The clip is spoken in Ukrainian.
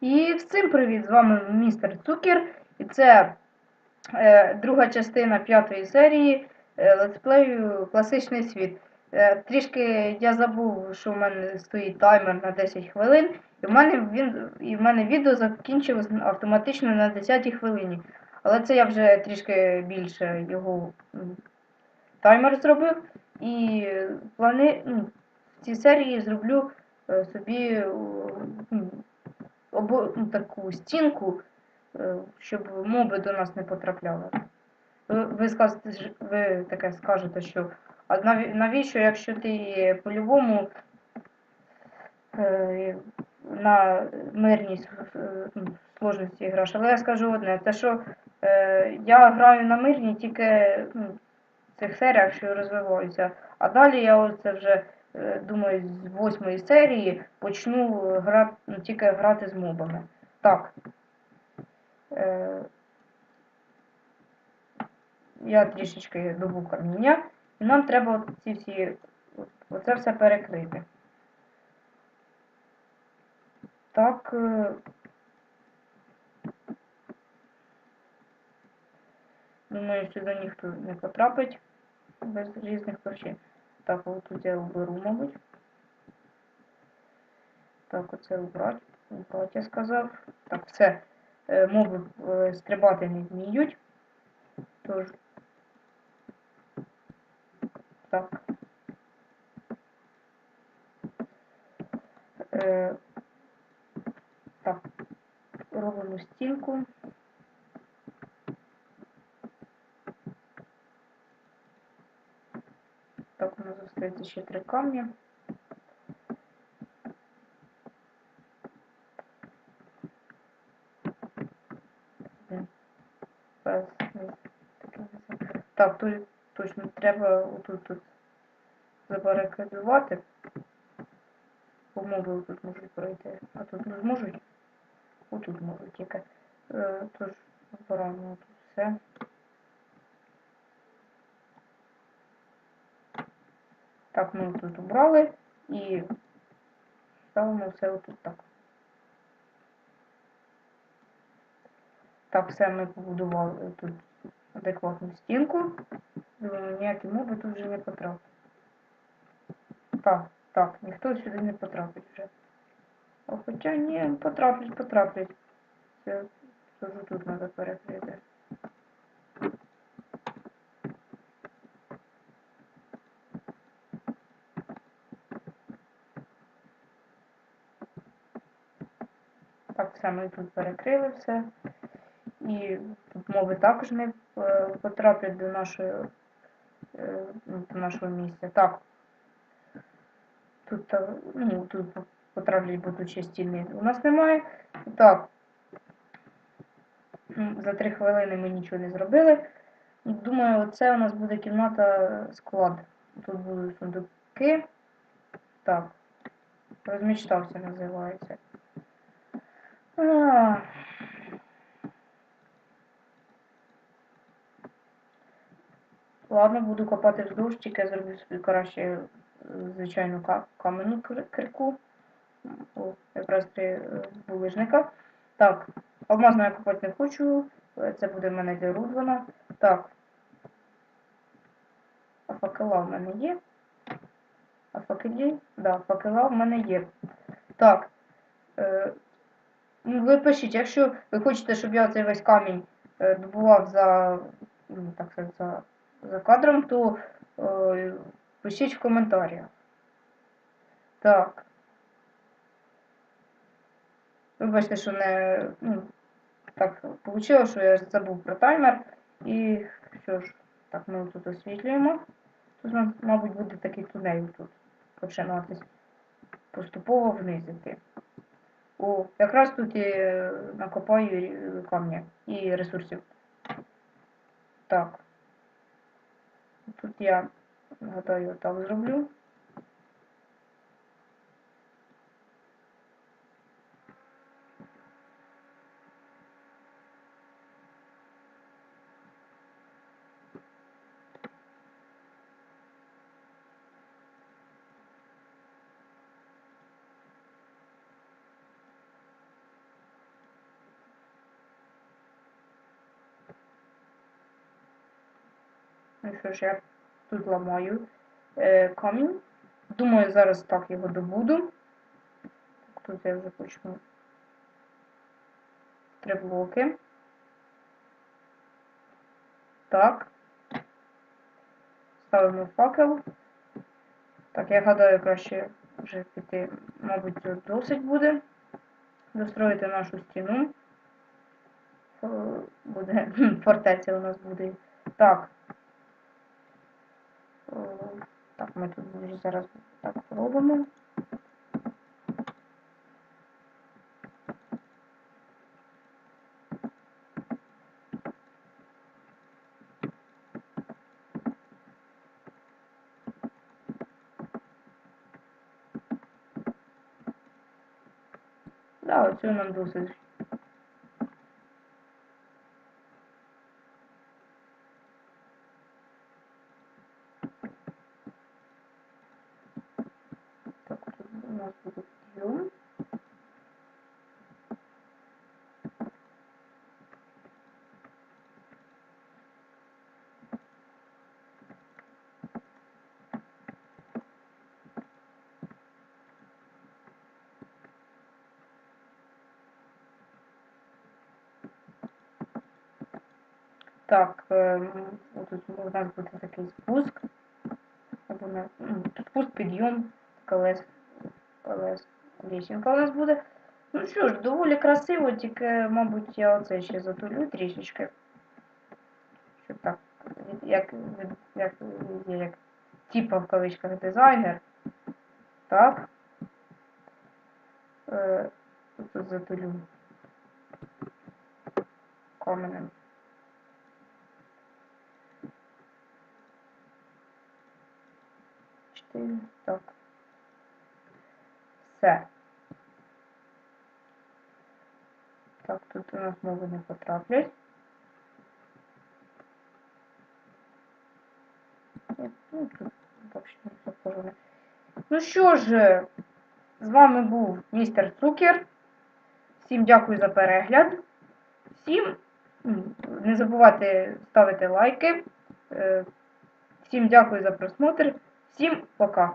І всім привіт! З вами містер Цукер. І це е, друга частина п'ятої серії е, летсплею Класичний світ. Е, трішки я забув, що в мене стоїть таймер на 10 хвилин, і в мене він і в мене відео закінчилось автоматично на 10 хвилині. Але це я вже трішки більше його таймер зробив. І плани, ну, в цій серії зроблю е, собі обо, ну, таку стінку, е, щоб моби до нас не потрапляли. Ви, скажете, ви таке скажете, що а навіщо, якщо ти по-любому е, на мирній е, ну, сложності граєш. Але я скажу одне, те, що я граю на мирній тільки ну, в цих серіях, що розвиваються. А далі я оце вже думаю, з восьмої серії почну грати, ну, тільки грати з мобами. Так. Е, я трішечки добув каміння, і нам треба ці всі, оце все перекрити. Так. е, Думаю, сюди ніхто не потрапить без різних причин. Так, от я уберу, мабуть. Так, оце убрати. Убрати, я сказав. Так, все. Е, Моби е, стрибати не вміють. Тож. Так. Е, так. Робимо стінку. Так, у нас залишається ще три все. Так, тут точно треба отут тут забарикадувати. Бо моби тут можуть пройти. А тут не зможуть. Отут можуть тільки. Е, тож обираємо тут все. Так, ми тут убрали і ставимо все отут так. Так, все ми побудували тут адекватну стінку. Думаю, ніякі моби тут вже не потрапить. Так, так, ніхто сюди не потрапить вже. А хоча ні, потраплять, потраплять. Це теж тут треба перекрити. Так, все ми тут перекрили все. І мови також не е, потраплять до нашої е, ну, до нашого місця. Так. Тут, е, ну, тут потраплять будуть ще стіни. У нас немає. Так. За три хвилини ми нічого не зробили. Думаю, це у нас буде кімната склад. Тут будуть сундуки. Так. Розмічтався називається. Ладно, буду копати вздовж, тільки я зроблю собі краще е, звичайну ка- каменну кирку. О, якраз три е, булижника. Так, алмазну я копати не хочу. е, Це буде в мене для Рудвана. Так. А факела в мене є. А факелі? Да, факела в мене є. Так. Е, ви пишіть, якщо ви хочете, щоб я цей весь камінь е, добував за, ну, так сказати, за, за кадром, то е, пишіть в коментарях. Так. Вибачте, що не. Ну, так вийшло, що я забув про таймер. І що ж, так, ми тут освітлюємо. Тут, мабуть, буде такий тунель тут починатись. Поступово вниз іти. О, якраз тут і е, накопаю рі- камня і ресурсів. Так. Тут я гадаю так зроблю. Ну що ж, я тут ламаю е, камінь. Думаю, зараз так його добуду. Тут я вже почну три блоки. Так. Ставимо факел. Так, я гадаю, краще вже піти, мабуть, досить буде. Достроїти нашу стіну. Буде фортеця у нас буде. Так. Так, ми тут вже зараз так робимо. Да, оцю нам досить. Нас буде підйом. Так, ем, тут у нас буде такий спуск. Тут спуск, підйом, колес, колес, лісінка у нас буде. Ну що ж, доволі красиво, тільки, мабуть, я оце ще затулю трішечки. Щоб так, як, як, є як типа в кавичках дизайнер. Так. Е, тут затулю каменем. Чотири. Так. Все. Так, тут у нас мови не потраплять. Ну, тут не. Ну що ж, з вами був містер Цукер. Всім дякую за перегляд. Всім не забувайте ставити лайки. Е, Всім дякую за просмотр. Всім пока.